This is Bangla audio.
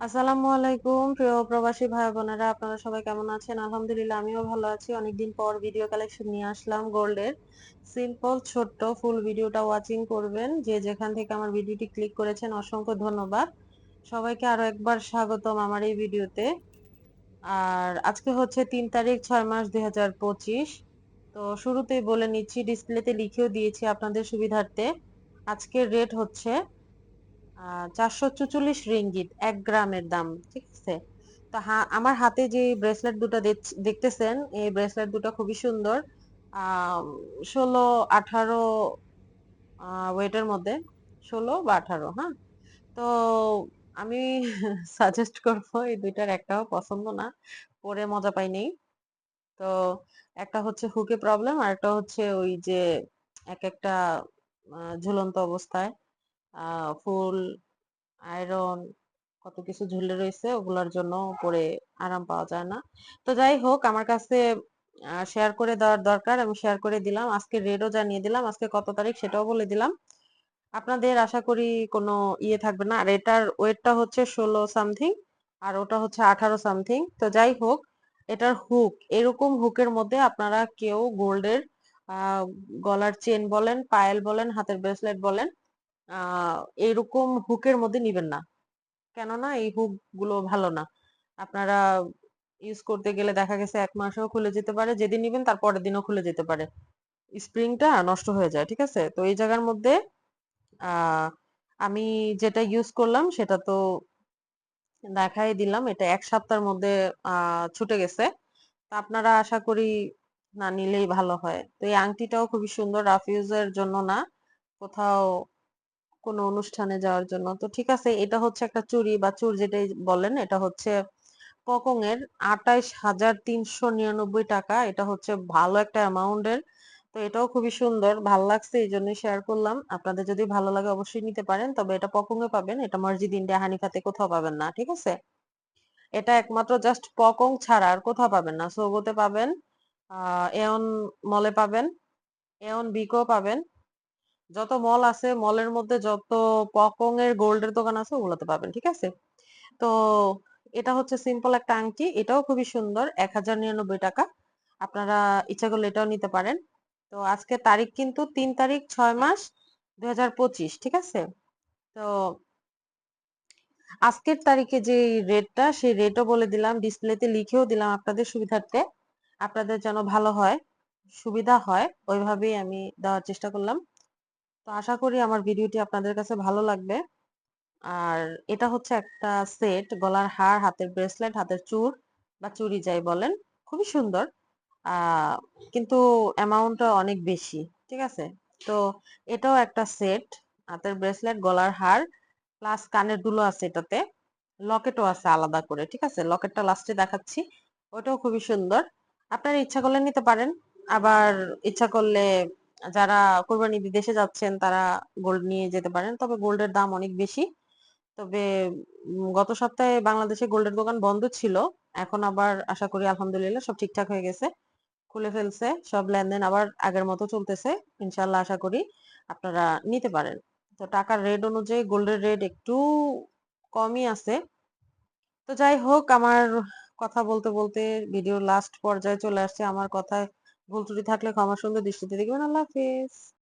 আসসালামু আলাইকুম, প্রিয় প্রবাসী ভাই বোনেরা, আপনারা সবাই কেমন আছেন? আলহামদুলিল্লাহ, আমিও ভালো আছি। অনেকদিন পর ভিডিও কালেকশন নিয়ে আসলাম গোল্ডের। সিম্পল ছোট্ট ফুল ভিডিওটা ওয়াচিং করবেন। যে যেখান থেকে আমার ভিডিওটি ক্লিক করেছেন, অসংখ্য ধন্যবাদ। সবাইকে আরও একবার স্বাগতম আমার এই ভিডিওতে আর আজকে হচ্ছে তিন তারিখ, ছয় মাস দুই হাজার পঁচিশ। তো শুরুতেই বলে নিচ্ছি ডিসপ্লেতে লিখেও দিয়েছি আপনাদের সুবিধার্থে। আজকের রেট হচ্ছে চারশো চুচল্লিশ রিঙ্গিত, এক গ্রামের দাম, ঠিক আছে? তো আমার হাতে যে ব্রেসলেট দুটো দেখতেছেন, এই ব্রেসলেট দুটো খুবই সুন্দর। ষোলো আঠারো ওয়েটের মধ্যে, ষোলো বা আঠারো হ্যাঁ? তো আমি সাজেস্ট করব, এই দুইটার একটাও পছন্দ না, পরে মজা পাই নেই। তো একটা হচ্ছে হুকে প্রবলেম আর একটা হচ্ছে ওই যে এক একটা ঝুলন্ত অবস্থায়। ফুল, আয়রন কত কিছু ঝুলে রয়েছে, ওগুলোর জন্য পরে আরাম পাওয়া যায় না। তো যাই হোক, আমার কাছে শেয়ার করে দেওয়ার দরকার, আমি শেয়ার করে দিলাম। আজকে রেটও জানিয়ে দিলাম, আজকে কত তারিখ সেটাও বলে দিলাম। আপনাদের আশা করি কোনো ইয়ে থাকবে না। আর এটার ওয়েটটা হচ্ছে ষোলো সামথিং আর ওটা হচ্ছে আঠারো সামথিং তো যাই হোক, এটার হুক এরকম হুকের মধ্যে আপনারা কেউ গোল্ডের গলার চেন বলেন পায়েল বলেন, হাতের ব্রেসলেট বলেন এরকম হুকের মধ্যে নিবেন না। কেননা এই হুকগুলো ভালো না। আপনারা ইউজ করতে গেলে দেখা গেছে এক মাসেও খুলে যেতে পারে, যেদিন নিবেন তার পরের দিনও খুলে যেতে পারে। স্প্রিংটা নষ্ট হয়ে যায়, ঠিক আছে? তো এই জায়গার মধ্যে আমি যেটা ইউজ করলাম সেটা তো দেখাই দিলাম, এটা এক সপ্তাহের মধ্যে ছুটে গেছে। তা আপনারা আশা করি না নিলেই ভালো হয়। তো এই আংটিটাও খুবই সুন্দর রাফ ইউজের জন্য না। কোথাও কোনো অনুষ্ঠানে যাওয়ার জন্য। তো ঠিক আছে, এটা হচ্ছে একটা চুরি বা চুর যেটাই বলেন, এটা হচ্ছে পকং এর আটাইশ হাজার তিনশো নিরানব্বই টাকা। এটা হচ্ছে ভালো একটা অ্যামাউন্টের। তো এটাও খুবই সুন্দর, ভালো লাগছে, এই জন্যই শেয়ার করলাম। আপনাদের যদি ভালো লাগে অবশ্যই নিতে পারেন, তবে এটা পকং এ পাবেন, এটা মসজিদ ইন্ডিয়া হানিফাতে কোথাও পাবেন না, ঠিক আছে? এটা একমাত্র জাস্ট পকং ছাড়া আর কোথাও পাবেন না। সৌগতে পাবেন এয়ন মলে পাবেন, এয়ন বিকো পাবেন। যত মল আছে মলের মধ্যে যত পকং এর গোল্ডের দোকান আছে, ওগুলোতে পাবেন, ঠিক আছে? তো এটা হচ্ছে সিম্পল একটা আংটি, এটাও খুবই সুন্দর, এক হাজার নিরানব্বই টাকা। আপনারা ইচ্ছা করলে এটাও নিতে পারেন। তো আজকে তারিখ কিন্তু তিন তারিখ, ছয় মাস, দুই হাজার পঁচিশ, ঠিক আছে? তো আজকের তারিখে যে রেটটা সেই রেটও বলে দিলাম ডিসপ্লেতে লিখেও দিলাম আপনাদের সুবিধার্থে। আপনাদের যেন ভালো হয়, সুবিধা হয়, ওইভাবেই আমি দেওয়ার চেষ্টা করলাম। তো আশা করি আমার ভিডিওটি আপনাদের কাছে ভালো লাগবে। আর এটা হচ্ছে একটা সেট, গলার হার, হাতের ব্রেসলেট, হাতের চুর বা চুরি যাই বলেন, খুবই সুন্দর। কিন্তু অ্যামাউন্টটা অনেক বেশি, ঠিক আছে? তো এটাও একটা সেট, হাতের ব্রেসলেট, গলার হার, প্লাস কানের দুলো আছে এটাতে, লকেটও আছে আলাদা করে, ঠিক আছে? লকেটটা লাস্টে দেখাচ্ছি, ওটাও খুবই সুন্দর। আপনারা ইচ্ছা করলে নিতে পারেন, আবার ইচ্ছা করলে যারা কোরবানি বিদেশে যাচ্ছেন, তারা গোল্ড নিয়ে যেতে পারেন। তবে গোল্ডের দাম অনেক বেশি। তবে গত সপ্তাহে বাংলাদেশে গোল্ডের দোকান বন্ধ ছিল। এখন আবার আশা করি আলহামদুলিল্লাহ সব ঠিকঠাক হয়ে গেছে। খুলে ফেলছে, সব লেনদেন আবার আগের মতো চলতেছে। ইনশাল্লাহ আশা করি আপনারা নিতে পারেন। তো টাকার রেট অনুযায়ী গোল্ডের রেট একটু কমই আছে। তো যাই হোক, আমার কথা বলতে বলতে ভিডিও লাস্ট পর্যায়ে চলে আসছে। আমার কথায় ভুল ত্রুটি থাকলে ক্ষমা সুন্দর দৃষ্টিতে দেখবেন। আল্লাহ হাফিজ।